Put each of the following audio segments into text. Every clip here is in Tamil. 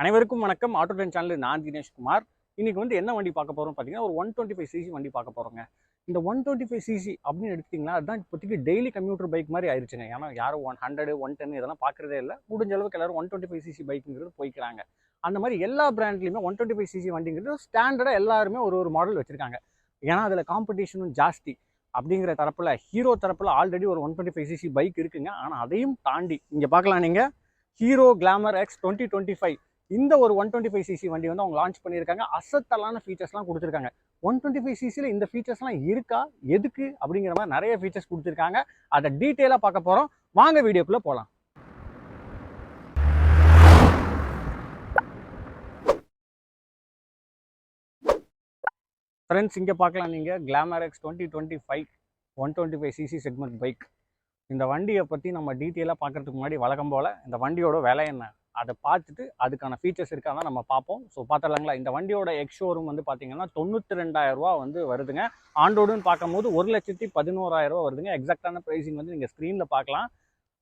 அனைவருக்கும் வணக்கம். ஆட்டோ ட்ரெயின் சேனல் நான் தினேஷ்குமார் இன்றைக்கி வந்து என்ன வண்டி பார்க்க போகிறோம் பார்த்தீங்கன்னா ஒரு ஒன் டுவெண்ட்டி ஃபைவ் சிசி வண்டி பார்க்க போகிறோங்க இந்த ஒன் டுவெண்ட்டி ஃபைவ் சிசி அப்படின்னு எடுத்தீங்கன்னா அதுதான் இப்போதைக்கு டெய்லி கம்ப்யூட்டர் பைக் மாதிரி ஆயிடுச்சுங்க ஏன்னா யாரும் ஒன் ஹண்ட்ரட் ஒன் டென் இதெல்லாம் பார்க்குறதே இல்லை. முடிஞ்ச அளவுக்கு எல்லாரும் ஒன் டுவெண்ட்டி ஃபைவ் சிசி பைக்குங்கிறது போய்க்கிறாங்க. அந்த மாதிரி எல்லா பிராண்ட்லையுமே ஒன் டுவெண்ட்டி ஃபைவ் சிசி வண்டிங்கிறது ஸ்டாண்டர்டாக எல்லாருமே ஒரு ஒரு மாடல் வச்சுருக்காங்க. ஏன்னா அதில் காம்படிஷனும் ஜாஸ்தி. அப்படிங்கிற தரப்பில் ஹீரோ தரப்பில் ஆல்ரெடி ஒரு one twenty five CC bike இருக்குங்க. ஆனால் அதையும் தாண்டி இங்கே பார்க்கலாம் நீங்கள் Hero Glamour X twenty twenty five இந்த ஒரு ஒன் டுவெண்ட்டி ஃபைவ் சிசி வண்டி வந்து அவங்க லான்ச் பண்ணியிருக்காங்க. அசத்தலான ஃபீச்சர்ஸ்லாம் கொடுத்துருக்காங்க. ஒன் டுவெண்ட்டி ஃபைவ் சிசியில் இந்த ஃபீச்சர்ஸ்லாம் இருக்கா? எதுக்கு? அப்படிங்கிற மாதிரி நிறைய ஃபீச்சர்ஸ் கொடுத்துருக்காங்க. அதை டீட்டெயிலாக பார்க்க போகிறோம் வாங்க வீடியோக்குள்ளே போகலாம் ஃப்ரெண்ட்ஸ் இங்கே பார்க்கலாம் நீங்கள் Glamour X twenty twenty five one twenty five CC segment bike இந்த வண்டியை பற்றி நம்ம டீட்டெயிலாக பார்க்கறதுக்கு முன்னாடி வழக்கம் போல் இந்த வண்டியோட விலை என்ன? அதை பார்த்துட்டு அதுக்கான ஃபீச்சர்ஸ் இருக்காதான் நம்ம பார்ப்போம். ஸோ பார்த்துடலாங்களா? இந்த வண்டியோட எக்ஸ் ஷோரூம் வந்து பார்த்தீங்கன்னா தொண்ணூற்றி ரெண்டாயிரம் ரூபா வந்து வருதுங்க. ஆண்டோடுன்னு பார்க்கும்போது ஒரு லட்சத்தி பதினோராயிரம் ரூபா வருதுங்க. எக்ஸாக்டான ப்ரைஸிங் வந்து நீங்கள் ஸ்க்ரீனில் பார்க்கலாம்.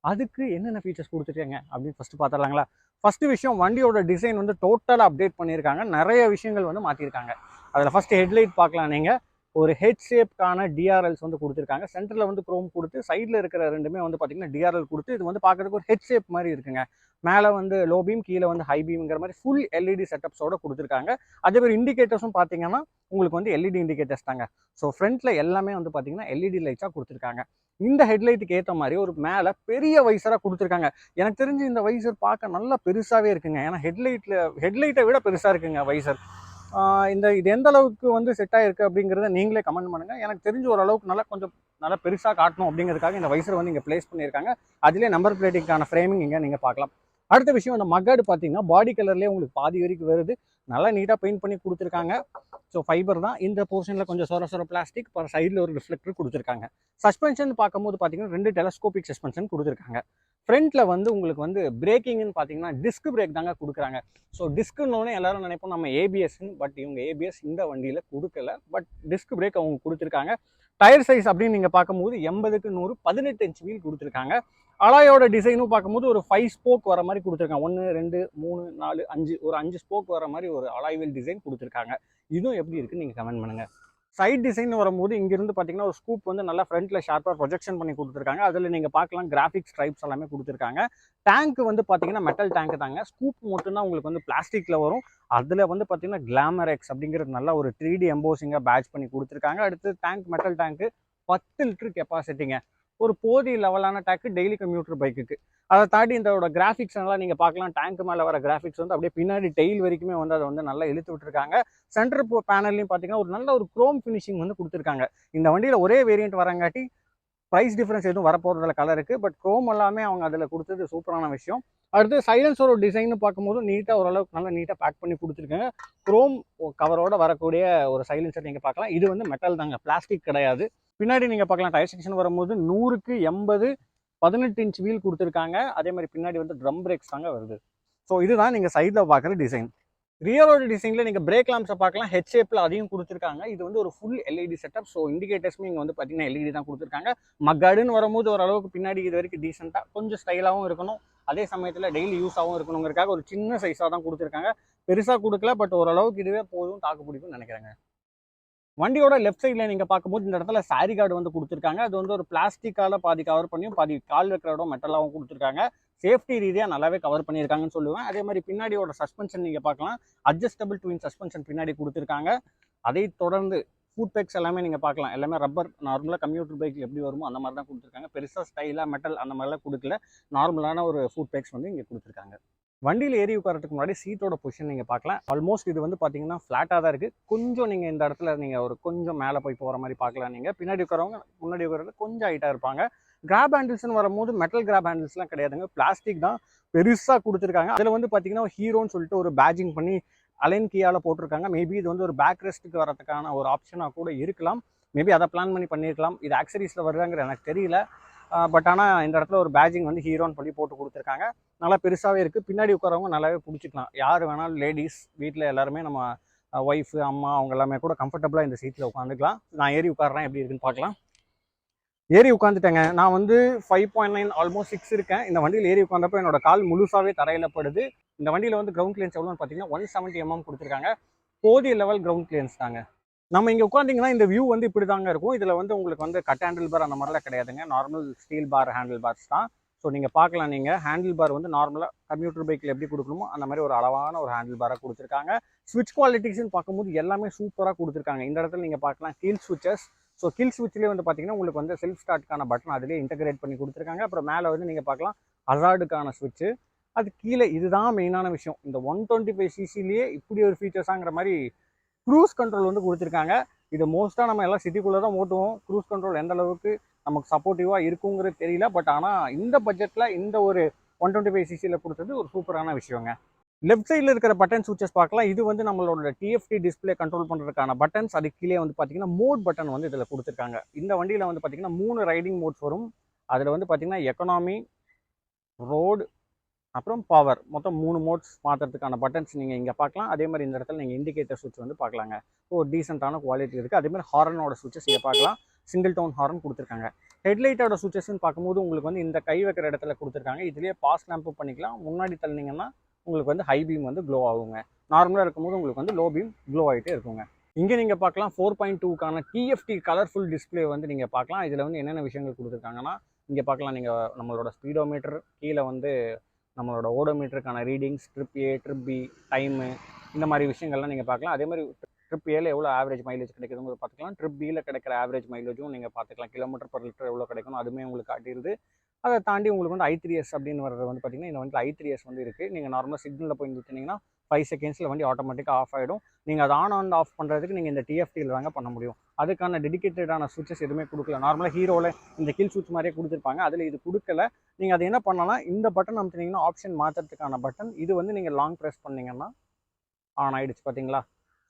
அதுக்கு என்னென்ன ஃபீச்சர்ஸ் கொடுத்துருக்காங்க? அப்படின்னு ஃபஸ்ட்டு பார்த்துடலாங்களா? ஃபஸ்ட்டு விஷயம் வண்டியோட டிசைன் வந்து டோட்டலாக அப்டேட் பண்ணியிருக்காங்க. நிறைய விஷயங்கள் வந்து மாற்றிருக்காங்க அதில் ஃபஸ்ட்டு ஹெட்லைட் பார்க்கலாம் நீங்கள் ஒரு ஹெட் ஷேப்க்கான டிஆர்எல்ஸ் வந்து கொடுத்துருக்காங்க. சென்டரில் வந்து க்ரோம் கொடுத்து சைடில் இருக்கிற ரெண்டுமே வந்து பார்த்தீங்கன்னா டிஆர்எல் கொடுத்து இது வந்து பார்க்குறதுக்கு ஒரு ஹெட் ஷேப் மாதிரி இருக்குங்க. மேலே வந்து லோ பீம் கீழே வந்து ஹை பீம்ங்கிற மாதிரி ஃபுல் எல்இடி செட்டப்ஸோட கொடுத்துருக்காங்க. அதே மாதிரி இண்டிகேட்டர்ஸும் பார்த்தீங்கன்னா உங்களுக்கு வந்து எல்இடி இண்டிகேட்டர்ஸ் தாங்க. ஸோ ஃப்ரண்ட்டில் எல்லாமே வந்து பார்த்தீங்கன்னா எல்இடி லைட்ஸாக கொடுத்துருக்காங்க. இந்த ஹெட்லைட்டுக்கு ஏற்ற மாதிரி ஒரு மேலே பெரிய வைசராக கொடுத்துருக்காங்க. எனக்கு தெரிஞ்சு இந்த வைசர் பார்க்க நல்லா பெருசாகவே இருக்குங்க. ஏன்னா ஹெட்லைட்டில் ஹெட்லைட்டை விட பெருசாக இருக்குங்க வைசர் இந்த இது எந்த அளவுக்கு வந்து செட் ஆயிருக்கு அப்படிங்கிறத நீங்களே கமெண்ட் பண்ணுங்க. எனக்கு தெரிஞ்ச ஓரளவுக்கு நல்லா கொஞ்சம் நல்லா பெருசாக காட்டணும் அப்படிங்கிறதுக்காக இந்த வைசர் வந்து இங்கே பிளேஸ் பண்ணியிருக்காங்க. அதிலே நம்பர் பிளேட்டிங்கான ஃப்ரேமிங் இங்கே நீங்கள் பார்க்கலாம். அடுத்த விஷயம் அந்த மக்காடு பார்த்தீங்கன்னா பாடி கலர்லேயே உங்களுக்கு பாதி வரைக்கும் வருது. நல்லா நீட்டாக பெயிண்ட் பண்ணி கொடுத்துருக்காங்க. ஸோ ஃபைபர் தான். இந்த போர்ஷனில் கொஞ்சம் சொர சொர பிளாஸ்டிக் பர் சைடில் ஒரு ரிஃப்ளெக்டர் கொடுத்துருக்காங்க. சஸ்பென்ஷன் பார்க்கும்போது பார்த்தீங்கன்னா ரெண்டு டெலஸ்கோபிக் சஸ்பென்ஷன் கொடுத்துருக்காங்க. ஃப்ரண்ட்டில் வந்து உங்களுக்கு வந்து பிரேக்கிங்னு பார்த்தீங்கன்னா டிஸ்க் பிரேக் தாங்க கொடுக்குறாங்க. ஸோ டிஸ்க்குன்னொன்னே எல்லாரும் நினைப்போம் நம்ம ஏபிஎஸ்ன்னு பட் இவங்க ஏபிஎஸ் இந்த வண்டியில் கொடுக்கல. பட் டிஸ்க் பிரேக் அவங்க கொடுத்துருக்காங்க. டயர் சைஸ் அப்படின்னு நீங்கள் பார்க்கும்போது எண்பதுக்கு நூறு பதினெட்டு இன்ச் வீல் கொடுத்துருக்காங்க. அலாயோட டிசைனும் பார்க்கும்போது ஒரு ஃபைவ் ஸ்போக் வர மாதிரி கொடுத்துருக்காங்க. ஒன்று ரெண்டு மூணு நாலு அஞ்சு ஒரு அஞ்சு ஸ்போக் வர மாதிரி ஒரு அலாய்வில் டிசைன் கொடுத்துருக்காங்க. இதுவும் எப்படி இருக்குன்னு நீங்கள் கமெண்ட் பண்ணுங்கள் சைட் டிசைன் வரும்போது இங்கிருந்து பார்த்தீங்கன்னா ஒரு ஸ்கூப் வந்து நல்லா ஃப்ரண்ட்டில் ஷார்ப்பாக ப்ரொஜெக்ஷன் பண்ணி கொடுத்துருக்காங்க. அதில் நீங்கள் பார்க்கலாம் கிராஃபிக்ஸ் ஸ்ட்ரைப்ஸ் எல்லாமே கொடுத்துருக்காங்க. டேங்க் வந்து பார்த்தீங்கன்னா மெட்டல் டேங்க் தாங்க. ஸ்கூப் மட்டும்தான் உங்களுக்கு வந்து பிளாஸ்டிக்கில் வரும். அதில் வந்து பார்த்தீங்கன்னா கிளாமர் எக்ஸ் அப்படிங்கிறது நல்லா ஒரு த்ரீ டி எம்போசிங்காக பேட்ச் பண்ணி கொடுத்துருக்காங்க. அடுத்து டேங்க் மெட்டல் டேங்க்கு பத்து லிட்டர் கெப்பாசிட்டிங்க ஒரு போதிய லெவலான டேக்கு டெய்லி கம்யூட்டர் பைக்குக்கு அதை தாண்டி இதோட கிராஃபிக்ஸ் எல்லாம் நீங்கள் பார்க்கலாம். டேங்க் மேலே வர கிராஃபிக்ஸ் வந்து அப்படியே பின்னாடி டெயில் வரைக்குமே வந்து அதை வந்து நல்லா இழுத்து விட்டுருக்காங்க. சென்டர் பேனல்லையும் பார்த்தீங்கன்னா ஒரு நல்ல ஒரு க்ரோம் ஃபினிஷிங் வந்து கொடுத்துருக்காங்க. இந்த வண்டியில் ஒரே வேரியண்ட் வரங்காட்டி ப்ரைஸ் டிஃப்ரென்ஸ் எதுவும் வரப்போகிறதுல கலருக்கு பட் க்ரோம் எல்லாமே அவங்க அதில் கொடுத்தது சூப்பரான விஷயம். அடுத்து சைலன்ஸோட டிசைன் பார்க்கும்போது நீட்டாக ஓரளவுக்கு நல்லா நீட்டாக பேக் பண்ணி கொடுத்துருக்காங்க. க்ரோம் கவரோட வரக்கூடிய ஒரு சைலன்சர் நீங்கள் பார்க்கலாம். இது வந்து மெட்டல் தாங்க. பிளாஸ்டிக் கிடையாது. பின்னாடி நீங்கள் பார்க்கலாம் டயர் செக்ஷன் வரும்போது நூறுக்கு எண்பது பதினெட்டு இன்ச் வீல் கொடுத்துருக்காங்க. அதே மாதிரி பின்னாடி வந்து ட்ரம் பிரேக்ஸ் தாங்க வருது. ஸோ இதுதான் நீங்கள் சைடில் பார்க்குற டிசைன் ரியரோட டிசைனில் நீங்கள் பிரேக் லாம்ஸை பார்க்கலாம். ஹெச் ஷேப்பில் அதையும் கொடுத்துருக்காங்க. இது வந்து ஒரு ஃபுல் எல்இடி செட்டப் ஸோ இண்டிகேட்டர்ஸுமே இங்கே வந்து பார்த்தீங்கன்னா எல்இடி தான் கொடுத்துருக்காங்க. மக்காடுன்னு வரும்போது ஓரளவுக்கு பின்னாடி இது வரைக்கும் டீசெண்டாக கொஞ்சம் ஸ்டைலாகவும் இருக்கணும். அதே சமயத்தில் டெய்லி யூஸாகவும் இருக்கணுங்கிறதுக்காக ஒரு சின்ன சைஸாக தான் கொடுத்துருக்காங்க. பெருசாக கொடுக்கல பட் ஓரளவுக்கு இதுவே போதும் தாக்கு பிடிக்கும்னு நினைக்கிறேங்க. வண்டியோட லெஃப்ட் சைடில் நீங்கள் பார்க்கும்போது இந்த இடத்துல சாரி கார்டு வந்து கொடுத்துருக்காங்க. அது வந்து ஒரு பிளாஸ்டிக்கால பாதி கவர் பண்ணியும் பாதி கால் வைக்கிற இடம் மெட்டலாகவும் கொடுத்துருக்காங்க. சேஃப்டி ரீதியாக நல்லாவே கவர் பண்ணியிருக்காங்கன்னு சொல்லுவேன். அதே மாதிரி பின்னாடியோட சஸ்பென்ஷன் நீங்கள் பார்க்கலாம். அட்ஜஸ்டபிள் ட்வின் சஸ்பென்ஷன் பின்னாடி கொடுத்துருக்காங்க. அதை தொடர்ந்து ஃபுட் பேக்ஸ் எல்லாமே நீங்கள் பார்க்கலாம். எல்லாமே ரப்பர் நார்மலாக கம்ப்யூட்டர் பைக்கில் எப்படி வருமோ அந்த மாதிரி தான் கொடுத்துருக்காங்க பெருசாக ஸ்டைலாக மெட்டல் அந்த மாதிரிலாம் கொடுக்கல. நார்மலான ஒரு ஃபுட் பேக்ஸ் வந்து இங்கே கொடுத்துருக்காங்க. வண்டியில் ஏறி உட்காரத்துக்கு முன்னாடி சீட்டோட பொசிஷன் நீங்கள் பார்க்கலாம். ஆல்மோஸ்ட் இது வந்து பார்த்தீங்கன்னா ஃப்ளாட்டாக தான் இருக்குது கொஞ்சம் நீங்கள் இந்த இடத்துல நீங்கள் ஒரு கொஞ்சம் மேலே போய் போகிற மாதிரி பார்க்கலாம் நீங்கள் பின்னாடி உட்காரவங்க முன்னாடி உட்காரது கொஞ்சம் ஹைட்டாக இருப்பாங்க. கிராப் ஹேண்டில்ஸ்னு வரும்போது மெட்டல் கிராப் ஹேண்டில்ஸ்லாம் கிடையாதுங்க. பிளாஸ்டிக் தான் பெருசாக கொடுத்துருக்காங்க. அதில் வந்து பார்த்தீங்கன்னா ஹீரோன்னு சொல்லிட்டு ஒரு பேஜிங் பண்ணி அலைன் கீயால் போட்டிருக்காங்க. மேபி இது வந்து ஒரு பேக் ரெஸ்ட்டுக்கு வரதுக்கான ஒரு ஆப்ஷனாக கூட இருக்கலாம். மேபி அதை பிளான் பண்ணி பண்ணியிருக்கலாம் இது ஆக்சரிஸில் வருதாங்கிற எனக்கு தெரியல. பட் ஆனால் இந்த இடத்துல ஒரு பேஜிங் வந்து ஹீரோன்னு சொல்லி போட்டு கொடுத்துருக்காங்க. நல்லா பெருசாகவே இருக்குது பின்னாடி உட்காரவங்க நல்லாவே பிடிச்சிக்கலாம். யார் வேணாலும் லேடிஸ் வீட்டில் எல்லாருமே நம்ம ஒய்ஃபு அம்மா அவங்க எல்லாமே கூட கம்ஃபர்டபுளாக இந்த சீட்டில் உட்காந்துக்கலாம். நான் ஏறி உட்காடுறேன் எப்படி இருக்குன்னு பார்க்கலாம். ஏறி உட்காந்துட்டேங்க நான் வந்து five point nine almost six இருக்கேன். இந்த வண்டியில் ஏறி உட்காந்தப்போ என்னோட கால் முழுசாகவே தரையிலப்படுது. இந்த வண்டியில் வந்து கிரவுண்ட் கிளியன்ஸ் எவ்வளோன்னு பார்த்தீங்கன்னா ஒன் செவன்ட்டி எம்எம் கொடுத்துருக்காங்க. போதிய லெவல் கிரவுண்ட் கிளியன்ஸ் தாங்க. நம்ம இங்கே உட்காந்திங்கன்னா இந்த வியூ வந்து இப்படி தாங்க இருக்கும். இதில் வந்து உங்களுக்கு வந்து கட் ஹேண்டில் பார் அந்த மாதிரிலாம் கிடையாதுங்க. Normal steel bar handle bars தான். ஸோ நீங்கள் பார்க்கலாம். நீங்கள் ஹேண்டில் பார் வந்து நார்மலாக கம்ப்யூட்டர் பைக்கில் எப்படி கொடுக்கணுமோ அந்த மாதிரி ஒரு அளவான ஒரு ஹேண்டில் பாராக கொடுத்துருக்காங்க. ஸ்விட்ச் குவாலிட்டிஸ்ன்னு பார்க்கும்போது எல்லாமே சூப்பராக கொடுத்துருக்காங்க. இந்த இடத்துல நீங்கள் பார்க்கலாம். கீல் ஸ்விட்சஸ் ஸோ கில் ஸ்விட்ச்லேயே வந்து பார்த்தீங்கன்னா உங்களுக்கு வந்து செல்ஃப் ஸ்டார்ட்க்கான பட்டன் அதிலே இன்டகிரேட் பண்ணி கொடுத்துருக்காங்க. அப்புறம் மேலே வந்து நீங்கள் பார்க்கலாம். அசார்டுக்கான ஸ்விட்ச்சு அது கீழே இதுதான் மெயினான விஷயம். இந்த ஒன் டுவெண்ட்டி ஃபைவ் சிசிலேயே இப்படி ஒரு ஃபீச்சர்ஸாங்கிற மாதிரி க்ரூஸ் கண்ட்ரோல் வந்து கொடுத்துருக்காங்க. இது மோஸ்ட்டாக நம்ம எல்லாம் சிட்டிக்குள்ளே தான் ஓட்டுவோம். க்ரூஸ் கண்ட்ரோல் எந்த அளவுக்கு நமக்கு சப்போர்ட்டிவாக இருக்குங்கிறது தெரியல. பட் ஆனால் இந்த பட்ஜெட்டில் இந்த ஒரு ஒன் டுவெண்ட்டி ஃபைவ் சிசியில் கொடுத்தது ஒரு சூப்பரான விஷயங்க. லெஃப்ட் சைடில் இருக்கிற பட்டன் சுவிச்சஸ் பார்க்கலாம். இது வந்து நம்மளோட டிஎஃப்டி டிஸ்பிளே கண்ட்ரோல் பண்ணுறதுக்கான பட்டன்ஸ் அது கீழே வந்து பார்த்தீங்கன்னா மோட் பட்டன் வந்து இதில் கொடுத்துருக்காங்க. இந்த வண்டியில் வந்து பார்த்தீங்கன்னா மூணு ரைடிங் மோட்ஸ் வரும். அதில் வந்து பார்த்தீங்கன்னா எக்கனாமி ரோடு அப்புறம் பவர் மொத்தம் மூணு மோட்ஸ் மாற்றுறதுக்கான பட்டன்ஸ் நீங்கள் இங்கே பார்க்கலாம். அதே மாதிரி இந்த இடத்துல நீங்கள் இண்டிகேட்டர் சுவிட்ச் வந்து பார்க்கலாங்க. ஸோ டீசெண்டான குவாலிட்டி இருக்குது அதேமாதிரி ஹாரனோட சுவிச்சஸ் இங்கே பார்க்கலாம். சிங்கிள் டவுன் ஹாரன் கொடுத்துருக்காங்க. ஹெட்லைட்டோட சுவிச்சஸ்ன்னு பார்க்கும்போது உங்களுக்கு வந்து இந்த கை வைக்கிற இடத்துல கொடுத்துருக்காங்க. இதுலேயே பாஸ் லேம்பு பண்ணிக்கலாம். முன்னாடி தள்ளினீங்கன்னா உங்களுக்கு வந்து ஹை பீம் வந்து க்ளோ ஆகுங்க. நார்மலாக இருக்கும்போது உங்களுக்கு வந்து லோ பீம் க்ளோ ஆகிட்டே இருக்குங்க. இங்கே நீங்கள் பார்க்கலாம் ஃபோர் பாயிண்ட் டூக்கான டிஎஃப்டி கலர்ஃபுல் டிஸ்பிளே வந்து நீங்கள் பார்க்கலாம். இதில் வந்து என்னென்ன விஷயங்கள் கொடுத்துருக்காங்கன்னா இங்கே பார்க்கலாம். நீங்கள் நம்மளோட ஸ்பீடோமீட்டர் கீழே வந்து நம்மளோட ஓடோமீட்டருக்கான readings trip A trip B time இந்த மாதிரி விஷயங்கள்லாம் நீங்கள் பார்க்கலாம். அதே மாதிரி ட்ரிப் ஏல எவ்வளோ ஆவரேஜ் மைலேஜ் கிடைக்குதுன்னு பார்த்துக்கலாம். ட்ரிப் பியில் கிடைக்கிற ஆவரேஜ் மைலேஜும் நீங்கள் பார்த்துக்கலாம். கிலோமீட்டர் பர் லிட்டர் எவ்வளோ கிடைக்கும் அதுவுமே உங்களுக்கு காட்டிடுது. அதை தாண்டி உங்களுக்கு வந்து ஐ த்ரீ எஸ் அப்படின்னு வர்றது வந்து பார்த்தீங்கன்னா இந்த வண்டியில் ஐ த்ரீ எஸ் வந்து இருக்குது நீங்கள் நார்மலாக சிக்னலில் போய் நிறுத்தினீங்கன்னா ஃபைவ் செகண்ட்ஸில் வண்டி ஆட்டோமேட்டிக்காக ஆஃப் ஆகிடும் நீங்கள் அதை ஆன் அண்ட் ஆஃப் பண்ணுறதுக்கு நீங்கள் இந்த டிஎஃப்டியில் தாங்க பண்ண முடியும். அதுக்கான டெடிக்கேட்டடான சுவிச்சஸ் எதுவுமே கொடுக்கல. நார்மலாக ஹீரோவில் இந்த கில் சுவிட்ச் மாதிரியே கொடுத்துருப்பாங்க. அதில் இது கொடுக்கல. நீங்கள் அதை என்ன பண்ணலாம் இந்த பட்டன் அமுத்துனீங்கன்னா ஆப்ஷன் மாற்றுறதுக்கான பட்டன் இது வந்து நீங்கள் லாங் ப்ரெஸ் பண்ணிங்கன்னா ஆன் ஆயிடுச்சு. பார்த்தீங்களா?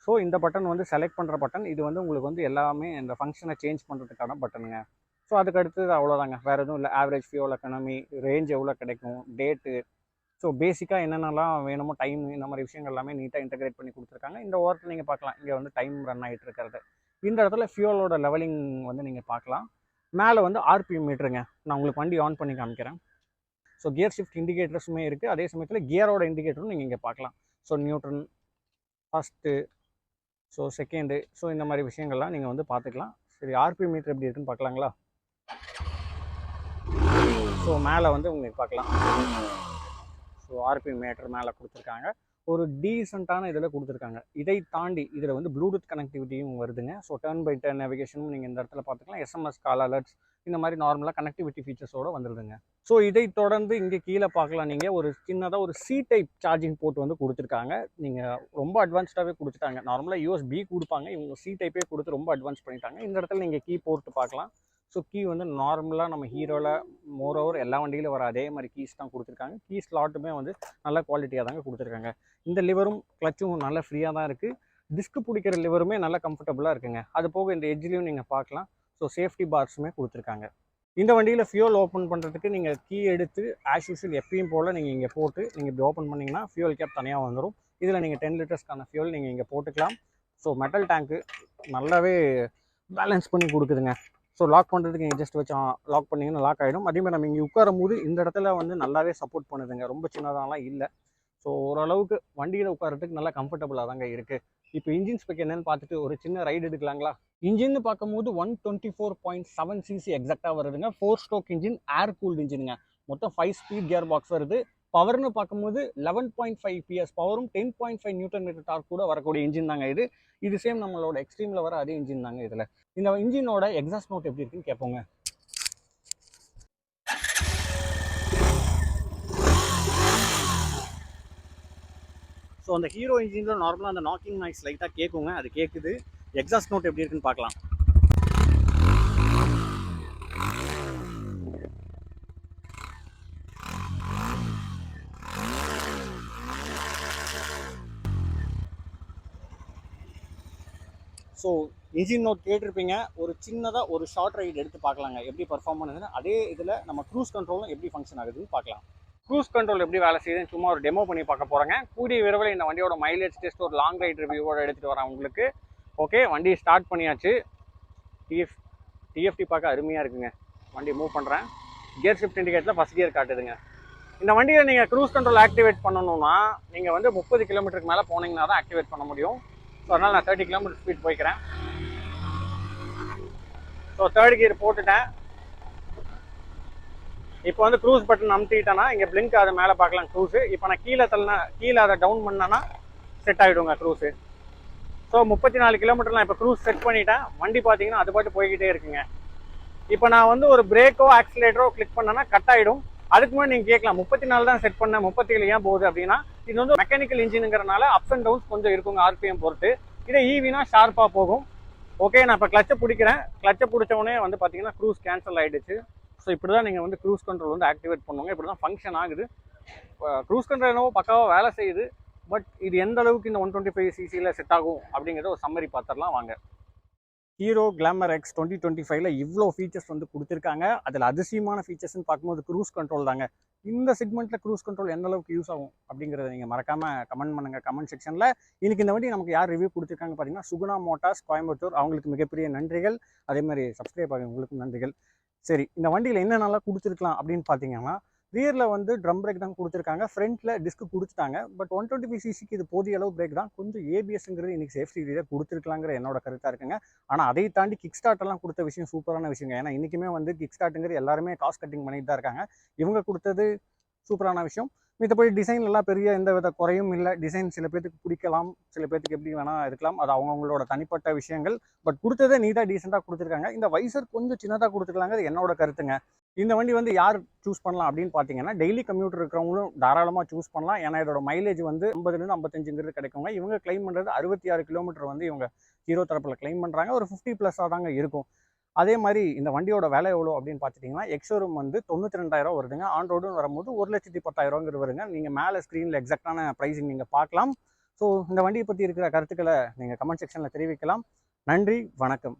ஸோ இந்த பட்டன் வந்து செலக்ட் பண்ணுற பட்டன் இது வந்து உங்களுக்கு வந்து எல்லாமே இந்த ஃபங்க்ஷனை சேஞ்ச் பண்ணுறதுக்கான பட்டனுங்க ஸோ அதுக்கு அடுத்தது அவ்வளோதாங்க வேறு எதுவும் இல்லை. ஆவரேஜ் ஃபியூல் எக்கனாமி ரேஞ்ச் எவ்வளோ கிடைக்கும் டேட்டு ஸோ பேசிக்காக என்னென்னலாம் வேணுமோ டைம் இந்த மாதிரி விஷயங்கள் எல்லாமே நீட்டாக இன்டகிரேட் பண்ணி கொடுத்துருக்காங்க. இந்த ஓரத்தில் நீங்கள் பார்க்கலாம். இங்கே வந்து டைம் ரன் ஆகிட்டு இருக்கிறது. இந்த இடத்துல ஃபியூலோட லெவலிங் வந்து நீங்கள் பார்க்கலாம். மேலே வந்து ஆர்பிஎம் மீட்டருங்க நான் உங்களுக்கு வண்டி ஆன் பண்ணி காமிக்கிறேன். ஸோ கியர் ஷிஃப்ட் இண்டிகேட்டர்ஸுமே இருக்குது அதே சமயத்தில் கியரோட இண்டிகேட்டரும் நீங்கள் இங்கே பார்க்கலாம். So neutral first so second so இந்த மாதிரி விஷயங்கள்லாம் நீங்கள் வந்து பார்த்துக்கலாம். சரி ஆர்பி மீட்டர் எப்படி இருக்குன்னு பார்க்கலாங்களா? ஸோ மேலே வந்து உங்களுக்கு பார்க்கலாம். ஸோ ஆர்பி மீட்டர் மேலே கொடுத்துருக்காங்க. ஒரு டீசெண்டான இதில் கொடுத்துருக்காங்க. இதை தாண்டி இதில் வந்து ப்ளூடூத் கனெக்டிவிட்டியும் வருதுங்க. ஸோ டர்ன் பை டர்ன் நேவிகேஷனும் நீங்கள் இந்த இடத்துல பார்த்துக்கலாம். எஸ்எம்எஸ் கால் அலர்ட்ஸ் இந்த மாதிரி நார்மலாக கனெக்டிவிட்டி ஃபீச்சர்ஸோடு வந்துருதுங்க. ஸோ இதை தொடர்ந்து இங்கே கீழே பார்க்கலாம் நீங்கள் ஒரு சின்னதாக ஒரு சி டைப் சார்ஜிங் போர்ட் வந்து கொடுத்துருக்காங்க. நீங்கள் ரொம்ப அட்வான்ஸ்டாகவே கொடுத்துட்டாங்க. நார்மலாக யூஎஸ்பி கொடுப்பாங்க. இவங்க சி டைப்பே கொடுத்து ரொம்ப அட்வான்ஸ் பண்ணிட்டாங்க. இந்த இடத்துல நீங்கள் கீ போர்ட் பார்க்கலாம். ஸோ கீ வந்து நார்மலாக நம்ம ஹீரோவில் மோர் ஓவர் எல்லா வண்டியிலும் வர அதே மாதிரி கீஸ் தான் கொடுத்துருக்காங்க. கீ ஸ்லாட்டுமே வந்து நல்ல குவாலிட்டியாக தாங்க கொடுத்துருக்காங்க. இந்த லிவரும் கிளச்சும் நல்ல ஃப்ரீயாக தான் இருக்குது டிஸ்க் பிடிக்கிற லிவருமே நல்லா கம்ஃபர்டபுளாக இருக்குங்க. அது போக இந்த எஜ்லேயும் நீங்கள் பார்க்கலாம். ஸோ சேஃப்டி பார்ஸுமே கொடுத்துருக்காங்க. இந்த வண்டியில் ஃபியூல் ஓப்பன் பண்ணுறதுக்கு நீங்கள் கீ எடுத்து ஆஸ் யூஷுவல் எப்பயும் போல் நீங்கள் இங்கே போட்டு நீங்கள் இப்படி ஓப்பன் பண்ணிங்கன்னா ஃபியூல் கேப் தனியாக வந்துடும் இதில் நீங்கள் டென் லிட்டர்ஸ்க்கான ஃபியூல் நீங்கள் இங்கே போட்டுக்கலாம். ஸோ மெட்டல் டேங்க்கு நல்லாவே பேலன்ஸ் பண்ணி கொடுக்குதுங்க. ஸோ லாக் பண்ணுறதுக்கு நீங்கள் ஜஸ்ட் வச்சு லாக் பண்ணிங்கன்னா லாக் ஆகிடும் அதே மாதிரி நம்ம இங்கே உட்காரும் போது இந்த இடத்துல வந்து நல்லாவே சப்போர்ட் பண்ணுதுங்க. ரொம்ப சின்னதாலாம் இல்லை. ஸோ ஓரளவுக்கு வண்டியில் உட்காரத்துக்கு நல்லா கம்ஃபர்டபுளாக தாங்க இருக்குது இப்போ இன்ஜின் ஸ்பெக் என்னன்னு பார்த்துட்டு ஒரு சின்ன ரைடு எடுக்கலாங்களா? இன்ஜின் பார்க்கும்போது one twenty four point seven CC எக்ஸாக்டாக வருதுங்க. Four stroke engine air cooled இன்ஜினுங்க மொத்தம் ஃபைவ் ஸ்பீட் கியர் பாக்ஸ் வருது. பவர்னு பார்க்கும்போது லெவன் பாயிண்ட் ஃபைவ் பிஎஸ் பவரும் ten point five newton meter torque கூட வரக்கூடிய இன்ஜின் தாங்க இது. இது சேம் நம்மளோட எக்ஸ்ட்ரீமில் வர அதே இன்ஜின் தாங்க இதில். இந்த இன்ஜினோட எக்ஸாஸ்ட் நோட் எப்படி இருக்குன்னு கேட்போங்க ஸோ அந்த ஹீரோ இன்ஜினில் நார்மலாக அந்த நாக்கிங் நாய்ஸ் லைட்டாக கேட்குங்க அது கேட்குது எக்ஸாஸ்ட் நோட் எப்படி இருக்குன்னு பார்க்கலாம். ஸோ இன்ஜின் நோட் கேட்டிருப்பீங்க. ஒரு சின்னதாக ஒரு ஷார்ட் ரைடு எடுத்து பார்க்கலாங்க. எப்படி பர்ஃபார்ம் பண்ணுதுன்னு அதே இதில் நம்ம க்ரூஸ் கண்ட்ரோலும் எப்படி ஃபங்க்ஷன் ஆகுதுன்னு பார்க்கலாம். க்ரூஸ் கண்ட்ரோல் எப்படி வேலை செய்யுதுன்னு சும்மா ஒரு டெமோ பண்ணி பார்க்க போகிறேங்க கூடிய விரைவில் இந்த வண்டியோட மைலேஜ் டெஸ்ட் ஒரு லாங் ரைட் ரிவ்யூவோட எடுத்துகிட்டு வரேன் உங்களுக்கு. ஓகே வண்டி ஸ்டார்ட் பண்ணியாச்சு. டிஎஃப் டிஎஃப்டி பார்க்க அருமையாக இருக்குங்க. வண்டி மூவ் பண்ணுறேன் கியர் ஷிஃப்ட் இண்டிகேட்டில் ஃபஸ்ட் கியர் காட்டுதுங்க. இந்த வண்டியை நீங்கள் க்ரூஸ் கண்ட்ரோல் ஆக்டிவேட் பண்ணணும்னா நீங்கள் வந்து முப்பது கிலோமீட்டருக்கு மேலே போனீங்கன்னா தான் ஆக்டிவேட் பண்ண முடியும். ஸோ அதனால் நான் தேர்ட்டி கிலோமீட்டர் ஸ்பீட் போய்க்கிறேன். ஸோ தேர்ட் கியர் போட்டுட்டேன். இப்போ வந்து க்ரூஸ் பட்டன் அமுத்திட்டேன்னா இங்கே பிளிங்க் அதை மேலே பார்க்கலாம் க்ரூஸு இப்போ நான் கீழே தள்ளினா கீழே அதை டவுன் பண்ணேன்னா செட் ஆகிடுங்க க்ரூஸு ஸோ முப்பத்தி நாலு கிலோமீட்டர் நான் இப்போ க்ரூஸ் செட் பண்ணிட்டேன். வண்டி பார்த்தீங்கன்னா அது பாட்டு போய்கிட்டே இருக்குங்க. இப்போ நான் வந்து ஒரு பிரேக்கோ ஆக்சிலேட்டரோ கிளிக் பண்ணேன்னா கட் ஆகிடும் அதுக்கு முன்னாடி நீங்கள் கேட்கலாம் முப்பத்தி நாலு தான் செட் பண்ணேன் முப்பத்தி ஏழு ஏன் போகுது அப்படின்னா இது வந்து மெக்கானிக்கல் இன்ஜினுங்கிறனால அப்ஸ் அண்ட் டவுன்ஸ் கொஞ்சம் இருக்குங்க ஆர்பிஎம் பொறுத்து. இதே ஈவினா ஷார்ப்பாக போகும். ஓகே நான் இப்போ கிளச்சை பிடிக்கிறேன். கிளச்சை பிடிச்சவொடனே வந்து பார்த்தீங்கன்னா க்ரூஸ் கேன்சல் ஆகிடுச்சு ஸோ இப்படி தான் நீங்கள் வந்து க்ரூஸ் கண்ட்ரோல் வந்து ஆக்டிவேட் பண்ணுவாங்க இப்படி தான் ஃபங்க்ஷன் ஆகுது க்ரூஸ் கண்ட்ரோல் என்னவோ பக்காவாக வேலை செய்யுது. பட் இது எந்த அளவுக்கு இந்த ஒன் டுவெண்ட்டி ஃபைவ் சிசியில் செட் ஆகும் அப்படிங்கிறத ஒரு சம்மரி பார்த்துடலாம் வாங்க. Hero Glamour X twenty twenty ஃபைவ்ல இவ்வளோ ஃபீச்சர்ஸ் வந்து கொடுத்துருக்காங்க. அதில் அதிசயமான ஃபீச்சர்ஸ்னு பார்க்கும்போது க்ரூஸ் கண்ட்ரோல் தாங்க. இந்த செக்மெண்ட்டில் க்ரூஸ் கண்ட்ரோல் எந்த அளவுக்கு யூஸ் ஆகும் அப்படிங்கிறத நீங்கள் மறக்காமல் கமெண்ட் பண்ணுங்கள் கமெண்ட் செக்ஷனில் இன்றைக்கி இந்த வண்டி நமக்கு யார் ரிவ்யூ கொடுத்துருக்காங்க பார்த்தீங்கன்னா சுகுணா மோட்டார்ஸ் கோயம்புத்தூர். அவங்களுக்கு மிகப்பெரிய நன்றிகள். அதே மாதிரி சப்ஸ்கிரைப் ஆகும் உங்களுக்கும் நன்றிகள். சரி இந்த வண்டியில் என்னென்னலாம் கொடுத்துருக்கலாம் அப்படின்னு பார்த்தீங்கன்னா ரியரில் வந்து ட்ரம் பிரேக் தான் கொடுத்துருக்காங்க. ஃப்ரண்ட்டில் டிஸ்க் கொடுத்துட்டாங்க. பட் ஒன் டுவெண்ட்டி ஃபைவ் சிசிக்கு இது போதிய அளவு பிரேக் தான். கொஞ்சம் ஏபிஎஸ்ங்கிறது இன்றைக்கி சேஃப்டி ரீதியாக கொடுத்துருக்கலாங்கிற என்னோட கருத்தாக இருக்குங்க. ஆனால் அதை தாண்டி கிக் ஸ்டார்ட்லாம் கொடுத்த விஷயம் சூப்பரான விஷயங்க. ஏன்னா இன்றைக்குமே வந்து கிக் ஸ்டார்ட்டுங்கிறது எல்லாருமே காஸ்ட் கட்டிங் பண்ணிட்டு தான் இருக்காங்க. இவங்க கொடுத்தது சூப்பரான விஷயம். மித்தபடி டிசைன் எல்லாம் பெரிய எந்த வித குறையும் இல்லை. டிசைன் சில பேர்த்துக்கு பிடிக்கலாம் சில பேர்த்துக்கு எப்படி வேணால் இருக்கலாம். அது அவங்கவுங்களோட தனிப்பட்ட விஷயங்கள். பட் கொடுத்ததே நீட்டாக டீசெண்டாக கொடுத்துருக்காங்க. இந்த வைசர் கொஞ்சம் சின்னதாக கொடுத்துருக்காங்க என்னோட கருத்துங்க. இந்த வண்டி வந்து யார் சூஸ் பண்ணலாம் அப்படின்னு பார்த்தீங்கன்னா டெய்லி கம்யூட்டர் இருக்கிறவங்களும் தாராளமாக சூஸ் பண்ணலாம். ஏன்னா இதோட மைலேஜ் வந்து ஐம்பதுலேருந்து ஐம்பத்தஞ்சுங்கிறது கிடைக்குங்க. இவங்க கிளைம் பண்ணுறது அறுபத்தி ஆறு கிலோமீட்டர் வந்து இவங்க ஹீரோ தரப்பில் கிளைம் பண்ணுறாங்க ஒரு ஃபிஃப்டி ப்ளஸ்ஸாக தாங்க இருக்கும். அதே மாதிரி இந்த வண்டியோட விலை எவ்வளோ அப்படின்னு பார்த்துட்டிங்கன்னா எக்ஸோரூம் வந்து தொண்ணூற்றி ரெண்டாயிரம் வருதுங்க. ஆன் ரோடுன்னு வரும்போது ஒரு லட்சத்தி பத்தாயிரங்கிறது வருங்க. நீங்கள் மேலே ஸ்க்ரீனில் எக்ஸாக்டான ப்ரைஸிங் நீங்கள் பார்க்கலாம் ஸோ இந்த வண்டியை பற்றி இருக்கிற கருத்துக்களை நீங்கள் கமெண்ட் செக்ஷனில் தெரிவிக்கலாம். நன்றி வணக்கம்.